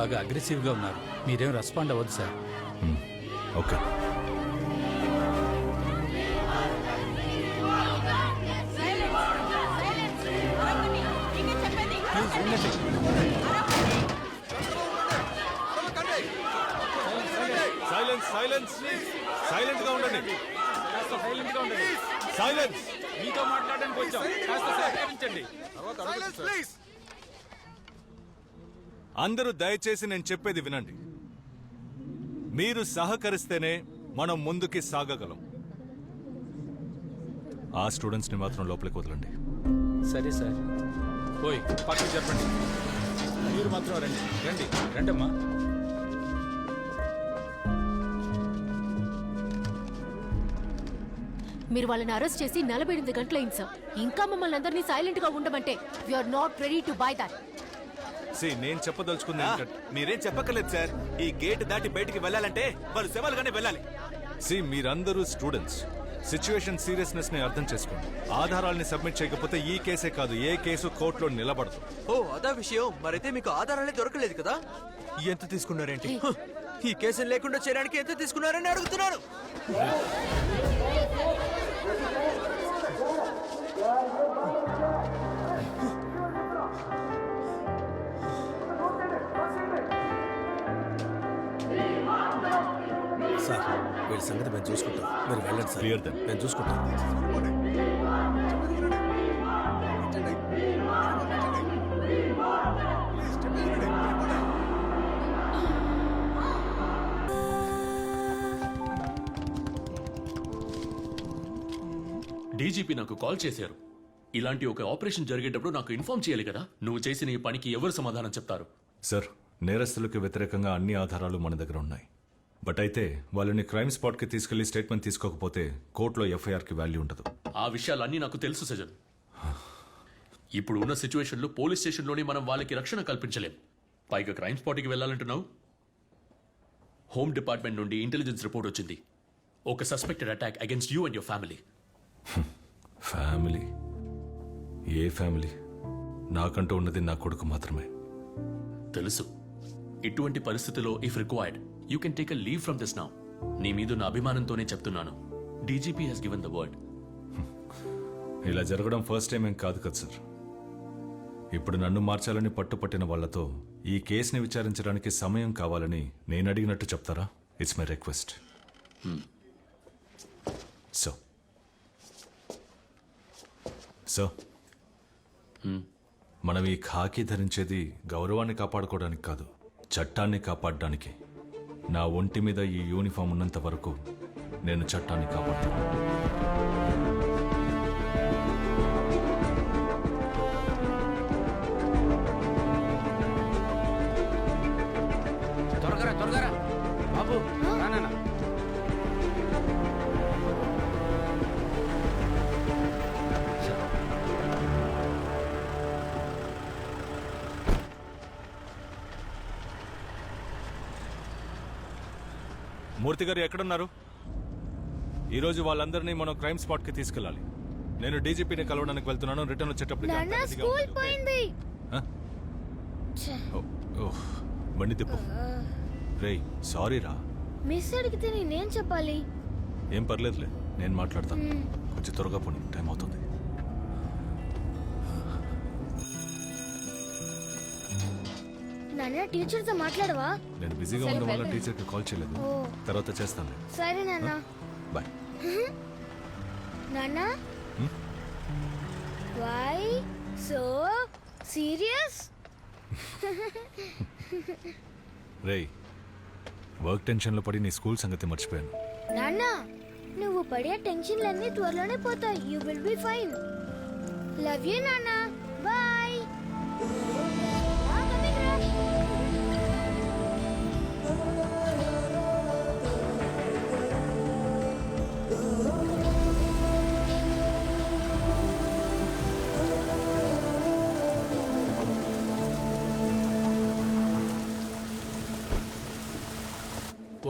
బాగా అగ్రెసివ్గా ఉన్నారు. మీరేం రెస్పాండ్ అవ్వద్దు సార్ ఓకే సైలెన్స్ సైలెన్స్ సైలెంట్గా ఉండండి. సైలెన్స్ మీతో మాట్లాడడానికి వచ్చాం. కాస్త సహకరించండి. అందరూ దయచేసి నేను చెప్పేది వినండి. మీరు సహకరిస్తేనే మనం ముందుకి సాగగలం. ఆ స్టూడెంట్స్ని మాత్రం లోపలికి వదలండి. సరే సార్. ఓయ్ పక్కకి చెప్పండి. మీరు మాత్రం రండి. రండి. రండమ్మా. మీరు వాళ్ళని అరెస్ట్ చేసి నలభై ఎనిమిది గంటలైంది సార్. ఇంకా మమ్మల్ని అందరినీ సైలెంట్గా ఉండమంటే are not ready to buy that C నేను చెప్పదలుచుకుంది ఏంటంటే మీరేం చెప్పక్కర్లేదు సార్. ఈ గేట్ దాటి బయటికి వెళ్ళాలంటే వాళ్ళు శవాలుగానే వెళ్ళాలి. సి మీరందరూ స్టూడెంట్స్. సిచ్యువేషన్ సీరియస్నెస్ని అర్థం చేసుకోండి. ఆధారాల్ని సబ్మిట్ చేయకపోతే ఈ కేసే కాదు ఏ కేసు కోర్టులో నిలబడదు. ఓ అదా విషయం. మరైతే మీకు ఆధారాలే దొరకలేదు కదా? ఎంత తీసుకున్నారేంటి? హ, ఈ కేసును లేకుండా చేయడానికి ఎంత తీసుకున్నారని అడుగుతున్నాను సార్ వీళ్ళ సంగతి మేము చూసుకుంటాం. మీరు వెళ్ళండి సార్. Clear then. మేము చూసుకుంటాం. డీజీపీ నాకు కాల్ చేశారు. ఇలాంటి ఒక ఆపరేషన్ జరిగేటప్పుడు నాకు ఇన్ఫార్మ్ చేయాలి కదా. నువ్వు చేసిన ఈ పనికి ఎవరు సమాధానం చెప్తారు? సార్ నేరస్తులకు వ్యతిరేకంగా అన్ని ఆధారాలు మన దగ్గర ఉన్నాయి. బట్ అయితే వాళ్ళని క్రైమ్ స్పాట్కి తీసుకెళ్ళి స్టేట్మెంట్ తీసుకోకపోతే కోర్టులో ఎఫ్ఐఆర్కి వాల్యూ ఉండదు. ఆ విషయాలన్నీ నాకు తెలుసు సజన్ ఇప్పుడు ఉన్న సిచ్యువేషన్లో పోలీస్ స్టేషన్లోనే మనం వాళ్ళకి రక్షణ కల్పించలేం. పైగా క్రైమ్ స్పాట్కి వెళ్ళాలంటున్నావు? హోమ్ డిపార్ట్మెంట్ నుండి ఇంటెలిజెన్స్ రిపోర్ట్ వచ్చింది. ఒక suspected attack against you and your family. Family? A family? నాకంటూ ఉన్నది నా కొడుకు మాత్రమే. తెలుసు. ఇటువంటి పరిస్థితిలో if required you can take a leave from this now నీ మీద నా అభిమానంతోనే చెప్తున్నాను. DGP has given the word ఇలా జరగడం ఫస్ట్ టైం ఏం కాదు కదా సార్ ఇప్పుడు నన్ను మార్చాలని పట్టుపట్టిన వాళ్ళతో ఈ కేసుని విచారించడానికి సమయం కావాలని నేను అడిగినట్టు చెప్తారా? It's my request so so మనం ఈ ఖాకీ ధరించేది గౌరవాన్ని కాపాడుకోవడానికి కాదు చట్టాన్ని కాపాడడానికి. నా ఒంటి మీద ఈ యూనిఫామ్ ఉన్నంత వరకు నేను చట్టాన్ని కాపాడుతాను మూర్తి గారు ఎక్కడున్నారు? ఈరోజు వాళ్ళందరినీ మనం క్రైమ్ స్పాట్కి తీసుకెళ్ళాలి. నేను డీజీపీని కలవడానికి వెళ్తున్నాను రిటర్న్ వచ్చేటప్పుడు నాన్న స్కూల్ పోయింది. బండి తిప్పు. రేయ్ సారీ రా మిస్ అడిగితే నేనేం చెప్పాలి? ఏం పర్లేదులే నేను మాట్లాడతాను కొంచెం త్వరగా పోనీ టైం అవుతుంది. నాన్న టీచర్తో మాట్లాడవా? నేను బిజీగా ఉండడం వల్ల టీచర్కి కాల్ చేయలేదు. ఓ. తర్వాత చేస్తాను సరే నాన్న. బాయ్. నాన్న? వై సో సీరియస్ రేయ్ వర్క్ టెన్షన్లో పడి నీ స్కూల్ సంగతి మర్చిపోయాను. నాన్న నువ్వు పడే టెన్షన్లన్నీ త్వరలోనే పోతాయి. You will be fine love you నాన్న. బాయ్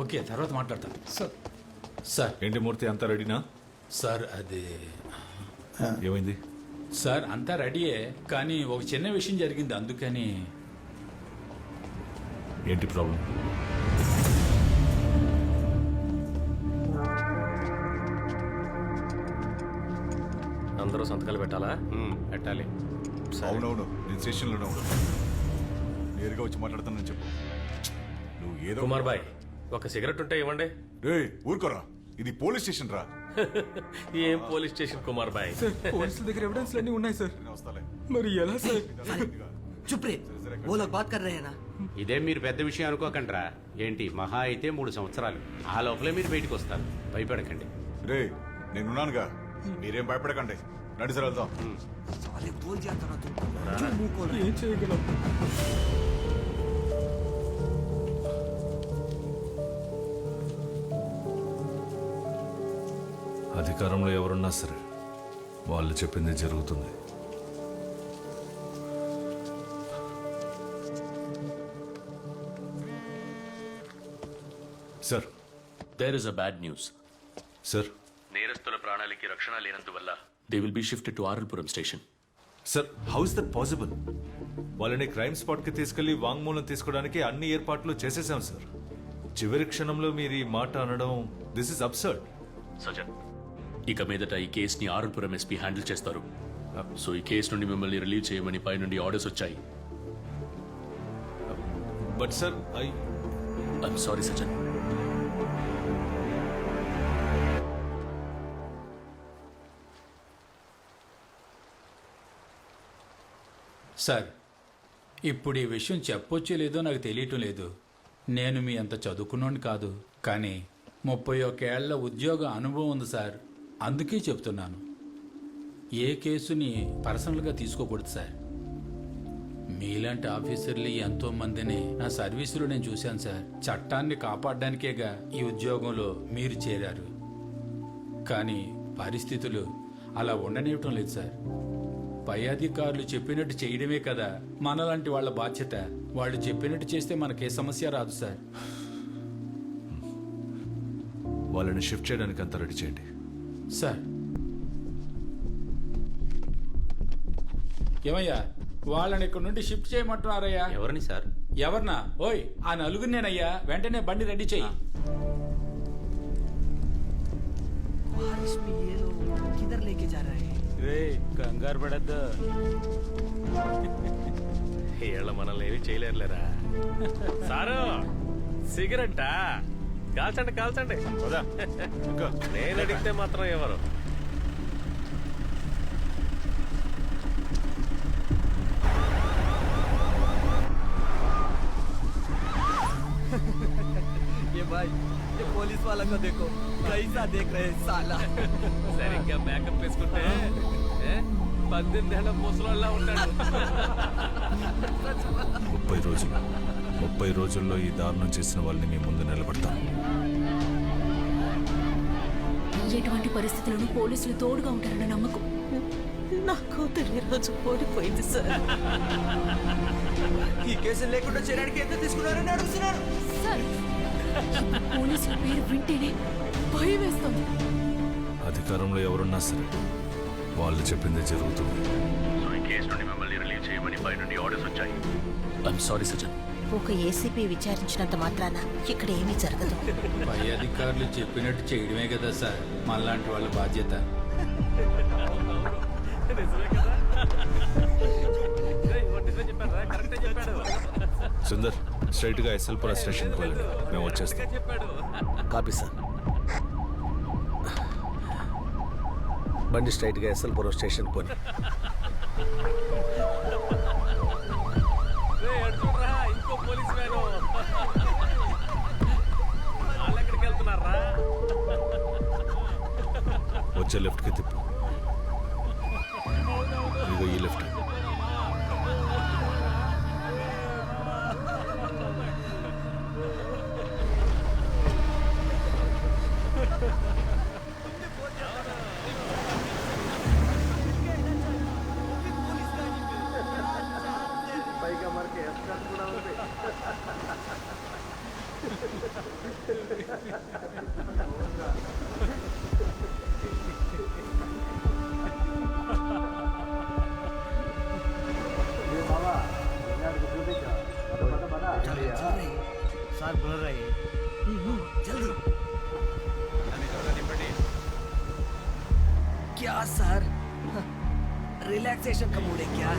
ఓకే తర్వాత మాట్లాడతాను సార్. సార్. ఏంటి మూర్తి అంతా రెడీనా? సార్ అది ఏమైంది? సార్ అంతా రెడీయే కానీ ఒక చిన్న విషయం జరిగింది అందుకని. ఏంటి ప్రాబ్లం? అందరూ సంతకాలు పెట్టాలా? పెట్టాలి. అవునవును నేను స్టేషన్లోనే ఉన్నాను నేరుగా వచ్చి మాట్లాడతానని చెప్పు. నువ్వు ఏదో కుమార్ బాయ్. ఒక సిగరెట్ ఉంటే ఇవ్వండి రే ఊరుకోరా ఇది పోలీస్ స్టేషన్ రా ఏం పోలీస్ స్టేషన్ కుమార్ బాయ్ పోలీసుల దగ్గర ఎవిడెన్స్ అన్ని ఉన్నాయి సార్ నేను వస్తాలే మరి ఎలా సార్ चुप रे वो लोग बात कर रहे हैं ना ఇదే మీరు పెద్ద విషయం అనుకోకండిరా ఏంటి మహా అయితే మూడు సంవత్సరాలు ఆ లోపలే మీరు బయటకు వస్తారు భయపడకండి రే నేనున్నానుగా మీరేం భయపడకండి రండి సార్ వెళ్దాం साले बोल जाता ना तुम क्यों मुंह खोल रहे ఏం చేయగలం అధికారంలో ఎవరున్నా సరే వాళ్ళు చెప్పింది జరుగుతుంది. Sir. There is a bad news sir. నేరస్తుల ప్రాణాలకి రక్షణ లేనందువల్ల they will be shifted to Aralpuram station sir how is that possible వాళ్ళని క్రైమ్ స్పాట్కి తీసుకెళ్ళి వాంగ్మూలం తీసుకోవడానికి అన్ని ఏర్పాట్లు చేసేసాం సార్. చివరి క్షణంలో మీరు ఈ మాట అనడం దిస్ ఇస్ అబ్సర్డ్ సజన్ ఇక మీదట ఈ కేసుని ఆరల్పురం ఎస్పీ హ్యాండిల్ చేస్తారు. సో ఈ కేసు నుండి మిమ్మల్ని రిలీవ్ చేయమని పై నుండి ఆర్డర్స్ వచ్చాయి. But sir I I'm sorry Sajan sir ఇప్పుడు ఈ విషయం చెప్పొచ్చో లేదో నాకు తెలియటం లేదు. నేను మీ అంత చదువుకున్నోని కాదు. కానీ ముప్పై ఒకేళ్ళ ఉద్యోగ అనుభవం ఉంది సార్ అందుకే చెప్తున్నాను. ఏ కేసుని పర్సనల్గా తీసుకోకూడదు సార్. మీలాంటి ఆఫీసర్లు ఎంతో మందిని నా సర్వీసులో నేను చూశాను సార్. చట్టాన్ని కాపాడడానికేగా ఈ ఉద్యోగంలో మీరు చేరారు. కానీ పరిస్థితులు అలా ఉండనివ్వటం లేదు సార్. పై అధికారులు చెప్పినట్టు చేయడమే కదా మనలాంటి వాళ్ళ బాధ్యత. వాళ్ళు చెప్పినట్టు చేస్తే మనకే సమస్య రాదు సార్. వాళ్ళని షిఫ్ట్ చేయడానికి అంత రెడీ చేయండి. సార్ ఏమయ్యా వాళ్ళని ఇక్కడ నుండి షిఫ్ట్ చేయమంటున్నారయ్యా ఎవరిని సార్ ఎవరినా ఓయ్ ఆ నలుగురు నేనయ్యా వెంటనే బండి రెడీ చెయ్యి बारिश में ये लोग किधर लेके जा रहे हैं కంగారు పడద్దు వీళ్ళ మనల్ని ఏమి చేయలేరులేరా సారు సిగరెట్టా కాల్చండి కాల్చండి నేను అడిగితే మాత్రం ఎవరు ये भाई ये पुलिस वाला को देखो कैसा देख रहे हैं साला సరిగ్గా మేకప్ వేసుకుంటే ఏ? పద్దెనిమిది ఏళ్ళ ముసలోళ్ళ ఉంటాడు ముప్పై రోజులు ముప్పై రోజుల్లో ఈ దారుణం చేసిన వాళ్ళని మీ ముందు నిలబడతాను. ఎటువంటి పరిస్థితులను పోలీసులు తోడుగా ఉంటారన్న నమ్మకం. నా కూతురు రోజు ఓడిపోయింది సార్. ఈ కేసులు లేకుండా చేయడానికి ఎంత తీసుకున్నారని అడుగుతున్నాను సార్ పోలీసుల పేరు వింటేనే భయం వేస్తుంది. అధికారంలో ఎవరున్నా సరే వాళ్ళు చెప్పింది జరుగుతుంది. సో ఈ కేసు నుండి మిమ్మల్ని రిలీవ్ చేయమని పై నుండి ఆర్డర్స్ వచ్చాయి. ఐఎమ్ సారీ సజన్ ఒక ఏసీపీ విచారించినంత మాత్రాన ఇక్కడ ఏమీ జరగదు. పై అధికారులు చెప్పినట్టు చేయడమే కదా సార్ మనలాంటి వాళ్ళ బాధ్యత. సుందర్ స్ట్రైట్గా ఎస్ఎల్పుర స్టేషన్కి వెళ్ళండి. మేము వచ్చేస్తాం. చెప్పాడు కాపీ సార్. బండి స్ట్రైట్గా ఎస్ఎల్పురం స్టేషన్ పోని కొంచెం లెఫ్ట్కి తిప్పు. ఇదిగో ఈ లెఫ్ట్ పైగా మనకి ఎస్కాట్ కూడా ఉంది. क्या सर? रिलैक्सेशन का मूड है क्या?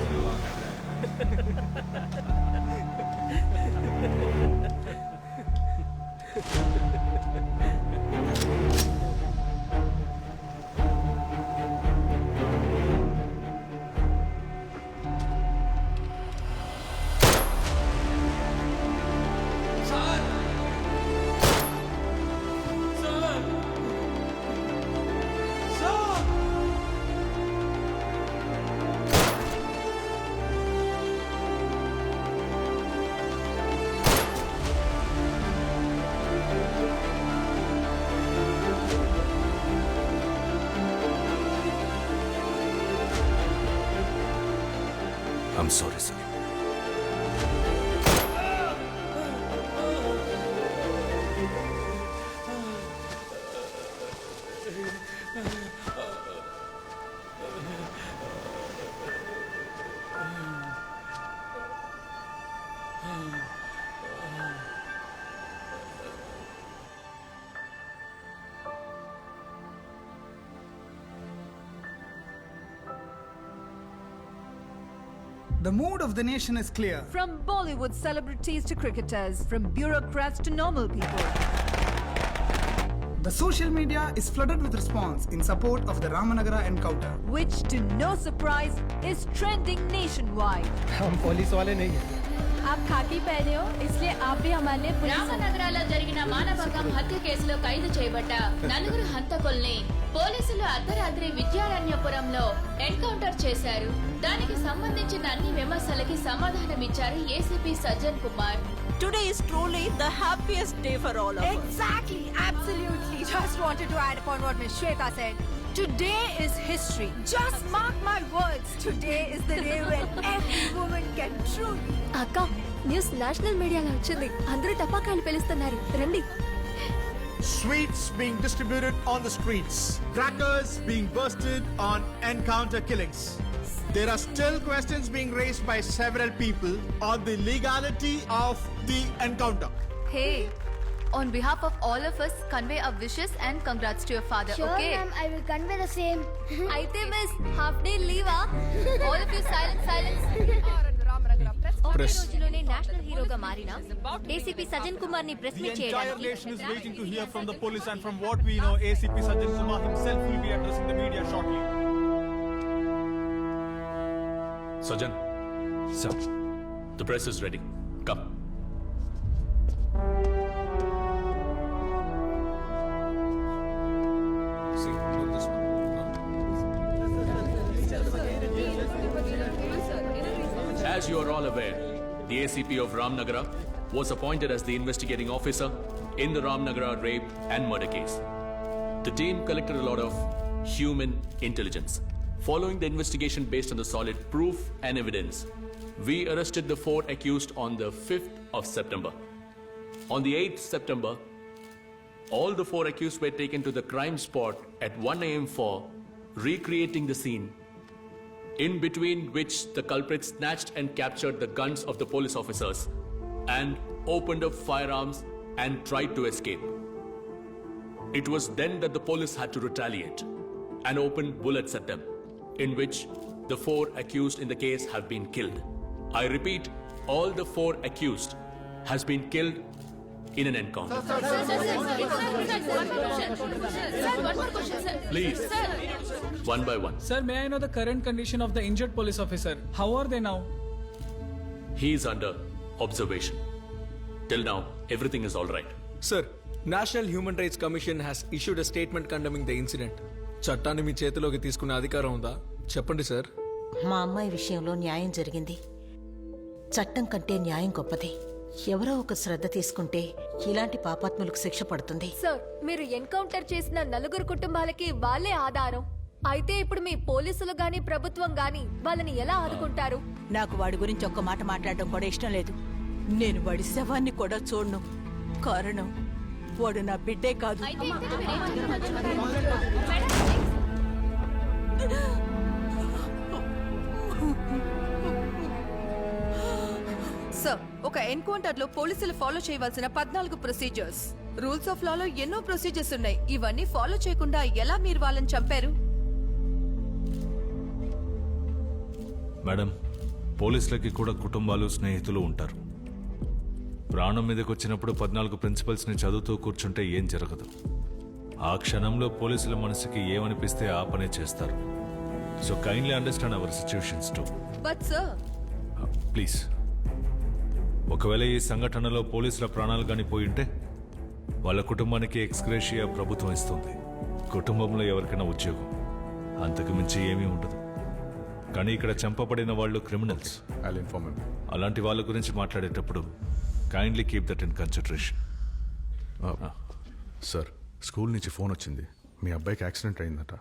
I'm sorry sir The mood of the nation is clear. From Bollywood celebrities to cricketers, from bureaucrats to normal people. The social media is flooded with response in support of the Ramanagara encounter. which, to no surprise, is trending nationwide. हम police वाले नहीं हैं आप खाकी पहने हो इसलिए आप भी हमारे लिए पुलिस రామనగరాలో జరిగిన మానభంగం హత్య కేసులో ఖైదు చేయబడ్డ నలుగురు హంతకుల్ని పోలీసులు అర్ధరాత్రి విద్యారణ్యపురంలో ఎన్కౌంటర్ చేశారు దానికి సంబంధించిన అన్ని విమర్శలకి సమాధానమిచ్చారు ACP Sajjan Kumar Today is truly the happiest day for all of us. Exactly, absolutely. Just wanted to add upon what Ms. Shweta said. Today is history. Just mark my Today is the day when every woman can truly. అక్క news national మీడియాలో వచ్చింది అందరూ టపాకాయలు పిలుస్తున్నారు రండి Sweets being distributed on the streets. Crackers being bursted on encounter killings. There are still questions being raised by several people on the legality of the encounter. Hey, on behalf of all of us, convey our wishes and congrats to your father, Sure, ma'am, I will convey the same. అయితే miss half day లీవా all of you silence ఒకే రోజులోనే national హీరోగా మారిన ACP Sajan కుమార్ని press meet చేయడానికి is waiting to hear from the police and from what we know, ACP Sajjan Kumar himself will be addressing the media shortly. Sajan sir the press is ready As you are all aware, the ACP of Ramnagara was appointed as the investigating officer in the Ramnagara rape and murder case. The team collected a lot of human intelligence. Following the investigation based on the solid proof and evidence, we arrested the four accused on the 5th of September. On the 8th September, all the four accused were taken to the crime spot at 1 am for recreating the scene in between which the culprits snatched and captured the guns of the police officers and opened up firearms and tried to escape. It was then that the police had to retaliate and open bullets at them, in which the four accused in the case have been killed. I repeat, all the four accused has been killed in an encounter. Please, one by one. Sir, may I know the current condition of the injured police officer? How are they now? He is under observation. Till now, everything is all right. Sir National Human Rights Commission has issued a statement condemning the incident చట్టాన్ని మీ చేతిలోకి తీసుకునే అధికారం ఉందా చెప్పండి sir మా అమ్మాయి విషయంలో న్యాయం జరిగింది చట్టం కంటే న్యాయం గొప్పది ఎవరో ఒక శ్రద్ధ తీసుకుంటే ఇలాంటి పాపాత్ములకు శిక్ష పడుతుంది. సార్ మీరు ఎన్కౌంటర్ చేసిన నలుగురు కుటుంబాలకి వాళ్ళే ఆధారం. అయితే ఇప్పుడు మీ పోలీసులు గాని ప్రభుత్వం గాని వాళ్ళని ఎలా ఆదుకుంటారు? నాకు వాడి గురించి ఒక్క మాట మాట్లాడడం కూడా ఇష్టం లేదు. నేను వాడి శవాన్ని కూడా చూడను. కారణం వాడు నా బిడ్డే కాదు. ఒక ఎన్కౌంటర్లో పోలీసులు ఫాలో చేయవలసిన పద్నాలుగు ప్రొసీజర్స్. రూల్స్ ఆఫ్ లాలో ఎన్నో ప్రొసీజర్స్ ఉన్నాయి. ఇవన్నీ ఫాలో చేయకుండా ఎలా మీరు వాళ్ళని చంపారు? మేడం పోలీసులకి కూడా కుటుంబాలు స్నేహితులు ఉంటారు. ప్రాణం మీదకి వచ్చినప్పుడు పద్నాలుగు ప్రిన్సిపల్స్ని చదువుతూ కూర్చుంటే ఏం జరగదు. ఆ క్షణంలో పోలీసుల మనసుకి ఏమనిపిస్తే ఆ పనే చేస్తారు. So kindly understand our situations too. But sir please. ఒకవేళ ఈ సంఘటనలో పోలీసుల ప్రాణాలు కానీ పోయింటే వాళ్ళ కుటుంబానికి ఎక్స్గ్రేషియా ప్రభుత్వం ఇస్తుంది. కుటుంబంలో ఎవరికైనా ఉద్యోగం. అంతకు మించి ఏమీ ఉండదు. కానీ ఇక్కడ చంపబడిన వాళ్ళు క్రిమినల్స్. అలాంటి వాళ్ళ గురించి మాట్లాడేటప్పుడు kindly keep that in consideration sir school నుంచి ఫోన్ వచ్చింది. మీ అబ్బాయికి యాక్సిడెంట్ అయిందట.